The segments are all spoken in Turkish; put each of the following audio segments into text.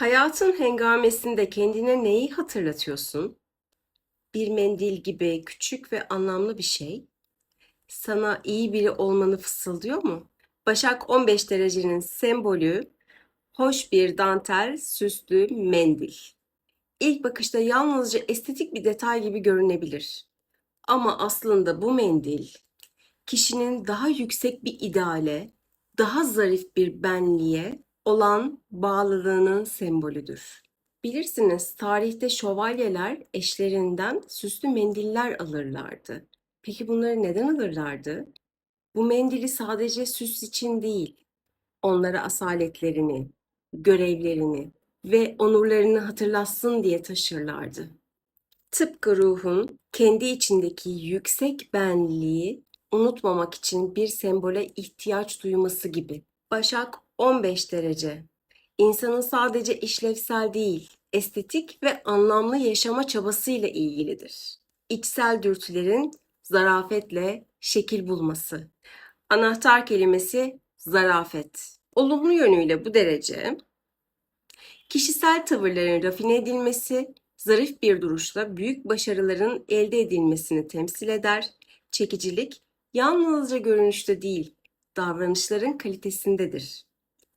Hayatın hengamesinde kendine neyi hatırlatıyorsun? Bir mendil gibi küçük ve anlamlı bir şey. Sana iyi biri olmanı fısıldıyor mu? Başak 15 derecenin sembolü hoş bir dantel süslü mendil. İlk bakışta yalnızca estetik bir detay gibi görünebilir. Ama aslında bu mendil kişinin daha yüksek bir ideale, daha zarif bir benliğe olan bağlılığının sembolüdür. Bilirsiniz tarihte şövalyeler eşlerinden süslü mendiller alırlardı. Peki bunları neden alırlardı? Bu mendili sadece süs için değil, onlara asaletlerini, görevlerini ve onurlarını hatırlatsın diye taşırlardı. Tıpkı ruhun kendi içindeki yüksek benliği unutmamak için bir sembole ihtiyaç duyması gibi. Başak 15 derece. İnsanın sadece işlevsel değil, estetik ve anlamlı yaşama çabasıyla ilgilidir. İçsel dürtülerin zarafetle şekil bulması. Anahtar kelimesi zarafet. Olumlu yönüyle bu derece kişisel tavırların rafine edilmesi, zarif bir duruşla büyük başarıların elde edilmesini temsil eder. Çekicilik yalnızca görünüşte değil, davranışların kalitesindedir.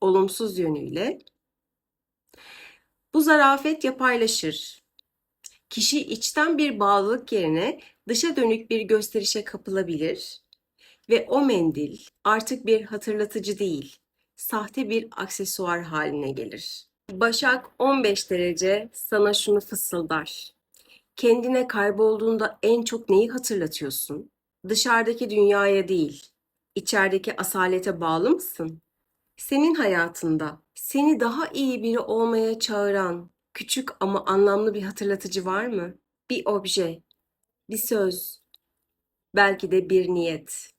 Olumsuz yönüyle bu zarafet yapaylaşır. Kişi içten bir bağlılık yerine dışa dönük bir gösterişe kapılabilir ve o mendil artık bir hatırlatıcı değil, sahte bir aksesuar haline gelir. Başak 15 derece sana şunu fısıldar. Kendine kaybolduğunda en çok neyi hatırlatıyorsun? Dışarıdaki dünyaya değil, içerideki asalete bağlı mısın? Senin hayatında seni daha iyi biri olmaya çağıran küçük ama anlamlı bir hatırlatıcı var mı? Bir obje, bir söz, belki de bir niyet.